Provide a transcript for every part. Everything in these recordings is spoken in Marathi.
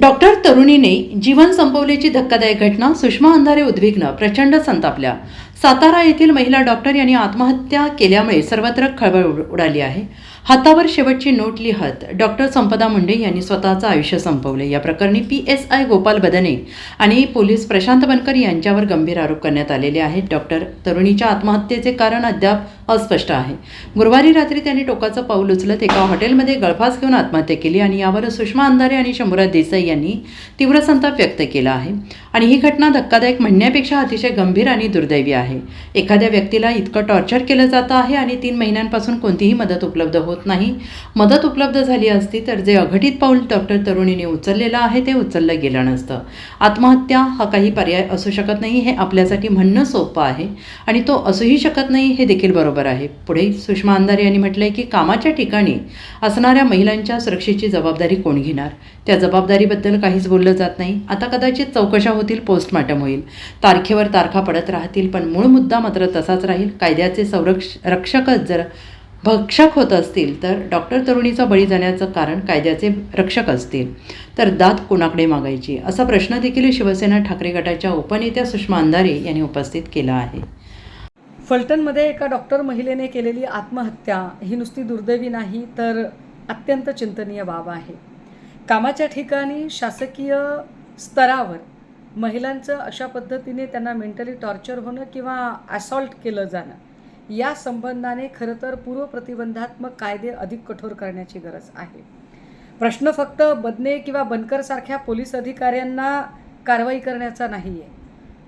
डॉक्टर तरुणीने जीवन संपवल्याची धक्कादायक घटना सुषमा अंधारे उद्विग्न प्रचंड संतापल्या. सातारा येथील महिला डॉक्टर यांनी आत्महत्या केल्यामुळे सर्वत्र खळबळ उडाली आहे. हातावर शेवटची नोट लिहत डॉक्टर संपदा मुंडे यांनी स्वतःचं आयुष्य संपवले. या प्रकरणी P S I Gopal Badane आणि पोलीस प्रशांत बनकर यांच्यावर गंभीर आरोप करण्यात आलेले आहेत. डॉक्टर तरुणीच्या आत्महत्येचे कारण अद्याप अस्पष्ट आहे. गुरुवारी रात्री त्यांनी टोकाचं पाऊल उचलत एका हॉटेलमध्ये गळफास घेऊन आत्महत्या केली आणि यावर सुषमा अंधारे आणि शंभूराज देसाई यांनी तीव्र संताप व्यक्त केला आहे. आणि ही घटना धक्कादायक म्हणण्यापेक्षा अतिशय गंभीर आणि दुर्दैवी आहे. एखाद्या व्यक्तीला इतकं टॉर्चर केलं जातं आहे आणि तीन महिन्यांपासून कोणतीही मदत उपलब्ध होत नाही. मदत उपलब्ध झाली असती तर जे अघटित पाऊल डॉक्टर तरुणीने उचललेलं आहे ते उचललं गेलं नसतं. आत्महत्या हा काही पर्याय असू शकत नाही हे आपल्यासाठी म्हणणं सोपं आहे आणि तो असूही शकत नाही हे देखील बरोबर आहे. पुढे सुषमा अंधारे यांनी म्हटलंय की कामाच्या ठिकाणी असणाऱ्या महिलांच्या सुरक्षेची जबाबदारी कोण घेणार? त्या जबाबदारीबद्दल काहीच बोललं जात नाही. आता कदाचित चौकशा होतील पोस्टमार्टम होईल. तारखेवर तारखा पडत राहतील पण मूळ मुद्दा मात्र तसाच राहील. कायद्याचे संरक्ष रक्षकच जर भक्षक होत असतील तर डॉक्टर तरुणीचा बळी जाण्याचं कारण कायद्याचे रक्षक असतील. तर दात कोणाकडे मागायची? असा प्रश्न देखील शिवसेना ठाकरे गटाच्या उपनेत्या सुषमा अंधारे यांनी उपस्थित केला आहे. फलटणमध्ये एका डॉक्टर महिलेने केलेली आत्महत्या. ही नुसती दुर्दैवी नाही तर अत्यंत चिंतनीय बाब आहे. कामाच्या ठिकाणी शासकीय स्तरावर महिलांचं अशा पद्धतीने त्यांना मेंटली टॉर्चर होणं किंवा असॉल्ट केलं जाणं या संबंधाने खरं तर पूर्वप्रतिबंधात्मक कायदे अधिक कठोर करण्याची गरज आहे. प्रश्न फक्त बदने किंवा बनकरसारख्या पोलीस अधिकाऱ्यांना कारवाई करण्याचा नाही आहे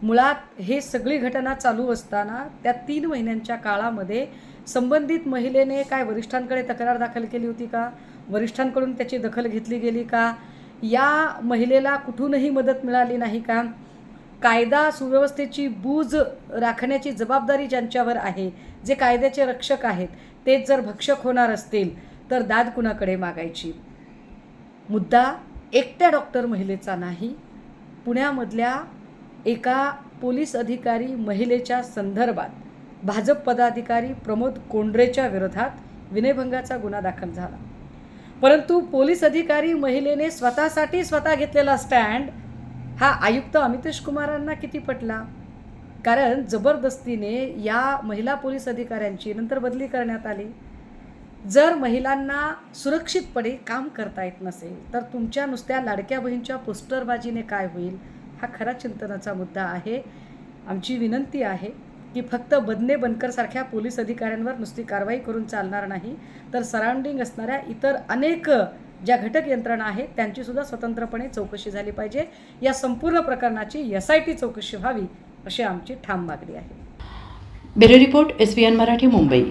मुळात हे सगळी घटना चालू असताना त्या तीन महिन्यांच्या काळामध्ये संबंधित महिलेने काय वरिष्ठांकडे तक्रार दाखल केली होती का? वरिष्ठांकडून त्याची दखल घेतली गेली का? या महिलेला कुठूनही मदत मिळाली नाही का? कायदा सुव्यवस्थेची बूज राखण्याची जबाबदारी ज्यांच्यावर आहे जे कायद्याचे रक्षक आहेत तेच जर भक्षक होणार असतील तर दाद कुणाकडे मागायची? मुद्दा एकट्या डॉक्टर महिलेचा नाही. पुण्यामधल्या एका पोलीस अधिकारी महिलेच्या संदर्भात भाजप पदाधिकारी प्रमोद कोंडरेच्या विरोधात विनयभंगाचा गुन्हा दाखल झाला. परंतु पोलीस अधिकारी महिलेने स्वतःसाठी स्वतः घेतलेला स्टँड हा आयुक्त अमितेश कुमारांना किती पटला? कारण जबरदस्तीने या महिला पोलीस अधिकाऱ्यांची नंतर बदली करण्यात आली. जर महिलांना सुरक्षितपणे काम करता येत नसेल तर तुमच्या नुसत्या लाडक्या बहीणच्या पोस्टरबाजीने काय होईल? हा खरा चिंतनाचा मुद्दा आहे. आमची विनंती आहे की फक्त बदने बनकरसारख्या पोलीस अधिकाऱ्यांवर नुसती कारवाई करून चालणार नाही तर सराउंडिंग असणाऱ्या इतर अनेक ज्या घटक यंत्रणा आहेत त्यांचीसुद्धा स्वतंत्रपणे चौकशी झाली पाहिजे. या संपूर्ण प्रकरणाची एस आय टी चौकशी व्हावी अशी आमची ठाम मागणी आहे. Bureau report S B N Marathi Mumbai.